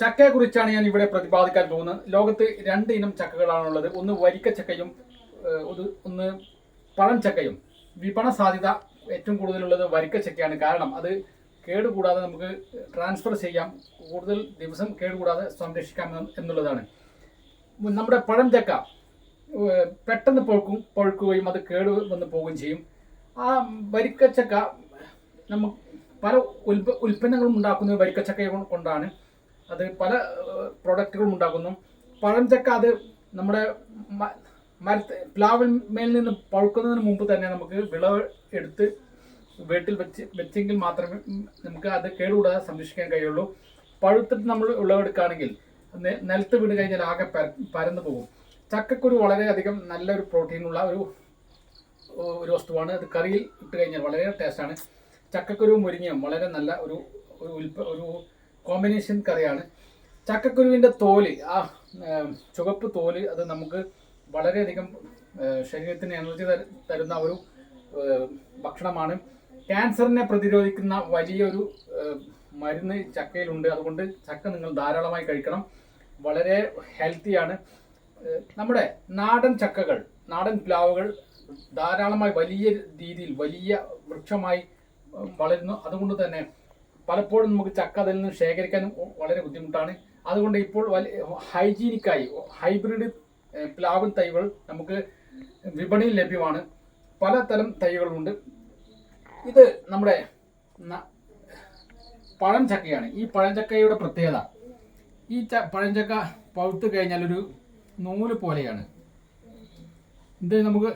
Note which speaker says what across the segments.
Speaker 1: ചക്കയെ കുറിച്ചാണ് ഞാൻ ഇവിടെ പ്രതിപാദിക്കാൻ പോകുന്നത്. ലോകത്ത് രണ്ട് ഇനം ചക്കകളാണുള്ളത്. ഒന്ന് വരിക്ക ചക്കയും ഒന്ന് പഴം ചക്കയും. വിപണ സാധ്യത ഏറ്റവും കൂടുതലുള്ളത് വരിക്ക ചക്കയാണ്. കാരണം അത് കേടുകൂടാതെ നമുക്ക് ട്രാൻസ്ഫർ ചെയ്യാം. കൂടുതൽ ദിവസം കേടുകൂടാതെ സംരക്ഷിക്കാം എന്ന് എന്നുള്ളതാണ്. നമ്മുടെ പഴം ചക്ക പെട്ടെന്ന് പഴുക്കും പഴുക്കുകയും അത് കേട് വന്ന് പോവുകയും ചെയ്യും. ആ വരിക്കച്ചക്ക നമുക്ക് പല ഉൽപ്പ ഉൽപ്പന്നങ്ങളും ഉണ്ടാക്കുന്നത് വരിക്കച്ചക്ക കൊണ്ടാണ് അത് പല പ്രൊഡക്റ്റുകളും ഉണ്ടാക്കുന്നു. പഴം ചക്ക അത് നമ്മുടെ മരത്തെ പ്ലാവിൽ മേൽ നിന്ന് പഴുക്കുന്നതിന് മുമ്പ് തന്നെ നമുക്ക് വിളവ് എടുത്ത് വീട്ടിൽ വെച്ച് വെച്ചെങ്കിൽ മാത്രമേ നമുക്ക് അത് കേടുകൂടാതെ സംരക്ഷിക്കാൻ കഴിയുള്ളൂ. പഴുത്തിട്ട് നമ്മൾ വിളവെടുക്കുകയാണെങ്കിൽ നിലത്ത് വീണ് കഴിഞ്ഞാൽ ആകെ പര- പരന്നു പോകും. ചക്കക്കുരു വളരെയധികം നല്ലൊരു പ്രോട്ടീനുള്ള ഒരു ഒരു വസ്തുവാണ്. അത് കറിയിൽ ഇട്ട് കഴിഞ്ഞാൽ വളരെ ടേസ്റ്റാണ്. ചക്കക്കുരു മുരിങ്ങയും വളരെ നല്ല ഒരു ഒരു ഉൽപ്പ ഒരു കോമ്പിനേഷൻ കറിയാണ്. ചക്കക്കുരുവിന്റെ തോൽ ആ ചുവപ്പ് തോൽ അത് നമുക്ക് വളരെയധികം ശരീരത്തിന് എനർജി തരുന്ന ഒരു ഭക്ഷണമാണ്. ക്യാൻസറിനെ പ്രതിരോധിക്കുന്ന വലിയൊരു മരുന്ന് ചക്കയിലുണ്ട്. അതുകൊണ്ട് ചക്ക നിങ്ങൾ ധാരാളമായി കഴിക്കണം. വളരെ ഹെൽത്തിയാണ് നമ്മുടെ നാടൻ ചക്കകൾ നാടൻ പ്ലാവുകൾ ധാരാളമായി വലിയ രീതിയിൽ വലിയ വൃക്ഷമായി വളരുന്നു. അതുകൊണ്ട് തന്നെ പലപ്പോഴും നമുക്ക് ചക്ക അതിൽ നിന്ന് ശേഖരിക്കാനും വളരെ ബുദ്ധിമുട്ടാണ്. അതുകൊണ്ട് ഇപ്പോൾ വലിയ ഹൈജീനിക്കായി ഹൈബ്രിഡ് പ്ലാവിൻ തൈകൾ നമുക്ക് വിപണിയിൽ ലഭ്യമാണ്. പലതരം തൈകളുണ്ട്. ഇത് നമ്മുടെ ന- പഴം ചക്കയാണ്. ഈ പഴഞ്ചക്കയുടെ പ്രത്യേകത. ഈ ച പഴഞ്ചക്ക പഴുത്ത് കഴിഞ്ഞാൽ ഒരു നൂൽ പോലെയാണ്. ഇത് നമുക്ക്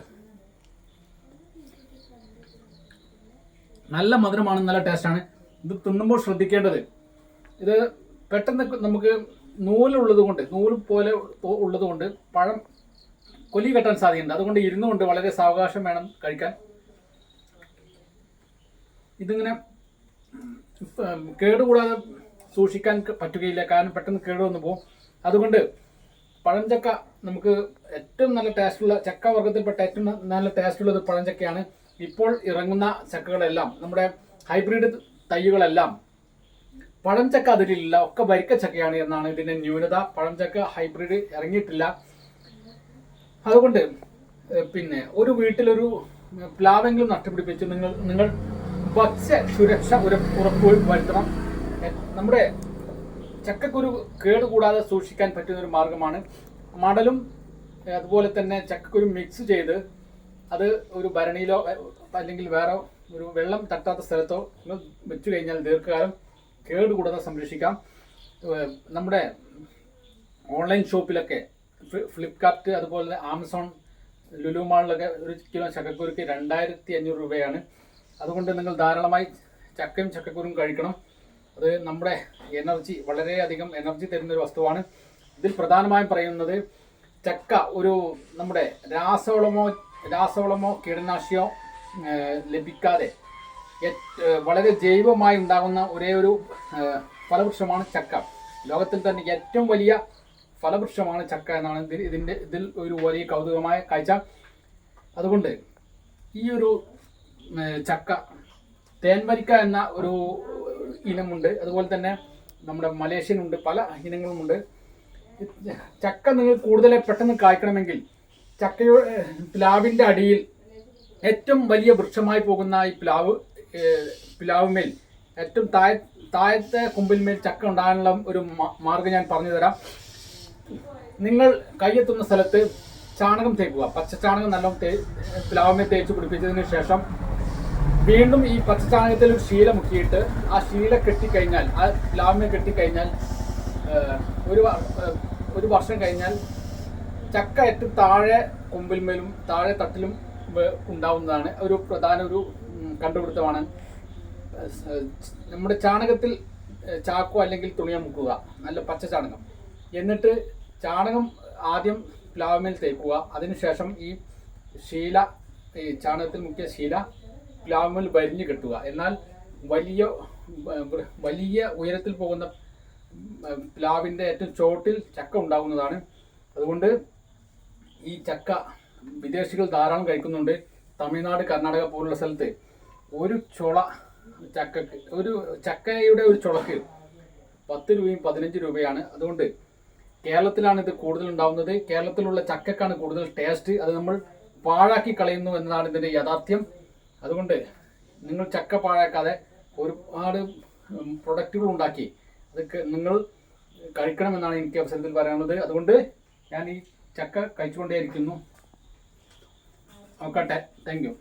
Speaker 1: നല്ല മധുരമാണ് നല്ല ടേസ്റ്റാണ് ഇത് തിന്നുമ്പോൾ ശ്രദ്ധിക്കേണ്ടത്. ഇത് പെട്ടെന്ന് നമുക്ക് നൂലുള്ളത് കൊണ്ട് നൂൽ പോലെ ഉള്ളത് കൊണ്ട് പഴം കൊലി കെട്ടാൻ സാധ്യതയുണ്ട്. അതുകൊണ്ട് ഇരുന്നുകൊണ്ട് വളരെ സാവകാശം വേണം കഴിക്കാൻ. ഇതിങ്ങനെ കേടുകൂടാതെ സൂക്ഷിക്കാൻ പറ്റുകയില്ല. കാരണം പെട്ടെന്ന് കേട് വന്നു പോകും. അതുകൊണ്ട് പഴഞ്ചക്ക നമുക്ക് ഏറ്റവും നല്ല ടേസ്റ്റുള്ള ചക്ക വർഗത്തിൽപ്പെട്ട ഏറ്റവും നല്ല ടേസ്റ്റുള്ളത് പഴഞ്ചക്കയാണ്. ഇപ്പോൾ ഇറങ്ങുന്ന ചക്കകളെല്ലാം നമ്മുടെ ഹൈബ്രിഡ് തൈകളെല്ലാം പഴംചക്ക അതിലില്ല ഒക്കെ വരിക്കച്ചക്കയാണ് എന്നാണ് ഇതിന്റെ ന്യൂനത. പഴംചക്ക ഹൈബ്രിഡ് ഇറങ്ങിയിട്ടില്ല. അതുകൊണ്ട് പിന്നെ ഒരു വീട്ടിലൊരു പ്ലാവെങ്കിലും നട്ടുപിടിപ്പിച്ച് നിങ്ങൾ നിങ്ങൾ ഭക്ഷ്യ സുരക്ഷ ഒരു ഉറപ്പ് വരുത്തണം. നമ്മുടെ ചക്കക്കുരു കേടുകൂടാതെ സൂക്ഷിക്കാൻ പറ്റുന്ന ഒരു മാർഗമാണ് മടലും അതുപോലെ തന്നെ ചക്കക്കുരു മിക്സ് ചെയ്ത് അത് ഒരു ഭരണിയിലോ അല്ലെങ്കിൽ വേറെ ഒരു വെള്ളം തട്ടാത്ത സ്ഥലത്തോ വെച്ചു കഴിഞ്ഞാൽ ദീർഘകാലം കേടുകൂടാതെ സംരക്ഷിക്കാം. നമ്മുടെ ഓൺലൈൻ ഷോപ്പിലൊക്കെ ഫ്ലി- ഫ്ലിപ്കാർട്ട് അതുപോലെ തന്നെ ആമസോൺ ലുലു മാളിലൊക്കെ ഒരു കിലോ ചക്കക്കുരുക്ക് രണ്ടായിരത്തി അഞ്ഞൂറ് രൂപയാണ്. അതുകൊണ്ട് നിങ്ങൾ ധാരാളമായി ചക്കയും ചക്കക്കുരും കഴിക്കണം. അത് നമ്മുടെ എനർജി വളരെയധികം എനർജി തരുന്ന ഒരു വസ്തുവാണ്. ഇതിൽ പ്രധാനമായും പറയുന്നത് ചക്ക ഒരു നമ്മുടെ രാസവളമോ രാസവളമോ കീടനാശിയോ ലഭിക്കാതെ വളരെ ജൈവമായി ഉണ്ടാകുന്ന ഒരേ ഒരു ഫലവൃക്ഷമാണ് ചക്ക. ലോകത്തിൽ തന്നെ ഏറ്റവും വലിയ ഫലവൃക്ഷമാണ് ചക്ക എന്നാണ് ഇതിൽ ഇതിന്റെ ഇതിൽ ഒരു വലിയ കൗതുകമായ കാഴ്ച. അതുകൊണ്ട് ഈ ഒരു ചക്ക തേൻമരിക്ക എന്ന ഒരു ഇനമുണ്ട്. അതുപോലെ തന്നെ നമ്മുടെ മലേഷ്യൻ ഉണ്ട് പല ഇനങ്ങളുമുണ്ട്. ചക്ക നിങ്ങൾ കൂടുതൽ പെട്ടെന്ന് കായ്ക്കണമെങ്കിൽ ചക്കയുടെ പ്ലാവിന്റെ അടിയിൽ ഏറ്റവും വലിയ വൃക്ഷമായി പോകുന്ന ഈ പ്ലാവ് പ്ലാവുമേൽ ഏറ്റവും താഴ് താഴത്തെ കുമ്പിന്മേൽ ചക്ക ഉണ്ടാകാനുള്ള ഒരു മാർഗം ഞാൻ പറഞ്ഞു തരാം. നിങ്ങൾ കൈയെത്തുന്ന സ്ഥലത്ത് ചാണകം തേക്കുക. പച്ച ചാണകം നല്ലോണം തേ പ്ലാവുമേൽ തേച്ച് പിടിപ്പിച്ചതിന് ശേഷം വീണ്ടും ഈ പച്ച ചാണകത്തിൽ ഒരു ശീല മുക്കിയിട്ട് ആ ശീല കെട്ടിക്കഴിഞ്ഞാൽ ആ പ്ലാവുമേൽ കെട്ടിക്കഴിഞ്ഞാൽ ഒരു ഒരു വർഷം കഴിഞ്ഞാൽ ചക്ക ഏറ്റവും താഴെ കൊമ്പിൽമേലും താഴെ തട്ടിലും ഉണ്ടാവുന്നതാണ്. ഒരു പ്രധാന ഒരു കണ്ടുപിടുത്തമാണ്. നമ്മുടെ ചാണകത്തിൽ ചാക്കോ അല്ലെങ്കിൽ തുണിയോ മുക്കുക. നല്ല പച്ച ചാണകം. എന്നിട്ട് ചാണകം ആദ്യം പ്ലാവിമേൽ തേക്കുക. അതിനുശേഷം ഈ ശീല ഈ ചാണകത്തിൽ മുക്കിയ ശീല പ്ലാവിമേൽ വരിഞ്ഞു കെട്ടുക. എന്നാൽ വലിയ വലിയ ഉയരത്തിൽ പോകുന്ന പ്ലാവിന്റെ ഏറ്റവും ചോട്ടിൽ ചക്ക ഉണ്ടാകുന്നതാണ്. അതുകൊണ്ട് ഈ ചക്ക വിദേശികൾ ധാരാളം കഴിക്കുന്നുണ്ട്. തമിഴ്നാട് കർണാടക പോലുള്ള സ്ഥലത്ത് ഒരു ചുള ചക്കക്ക് ഒരു ചക്കയുടെ ഒരു ചുളക്ക് പത്ത് രൂപയും പതിനഞ്ച് രൂപയാണ്. അതുകൊണ്ട് കേരളത്തിലാണ് ഇത് കൂടുതൽ ഉണ്ടാവുന്നത്. കേരളത്തിലുള്ള ചക്കക്കാണ് കൂടുതൽ ടേസ്റ്റ് അത് നമ്മൾ പാഴാക്കി കളയുന്നു എന്നതാണ് ഇതിന്റെ യാഥാർത്ഥ്യം. അതുകൊണ്ട് നിങ്ങൾ ചക്ക പാഴാക്കാതെ ഒരുപാട് പ്രൊഡക്റ്റുകൾ ഉണ്ടാക്കി. അതൊക്കെ നിങ്ങൾ കഴിക്കണമെന്നാണ് എനിക്ക് അവസരത്തിൽ പറയാനുള്ളത്. അതുകൊണ്ട് ഞാൻ ഈ ചക്ക കഴിച്ചുകൊണ്ടേയിരിക്കുന്നു. നോക്കട്ടെ. Thank you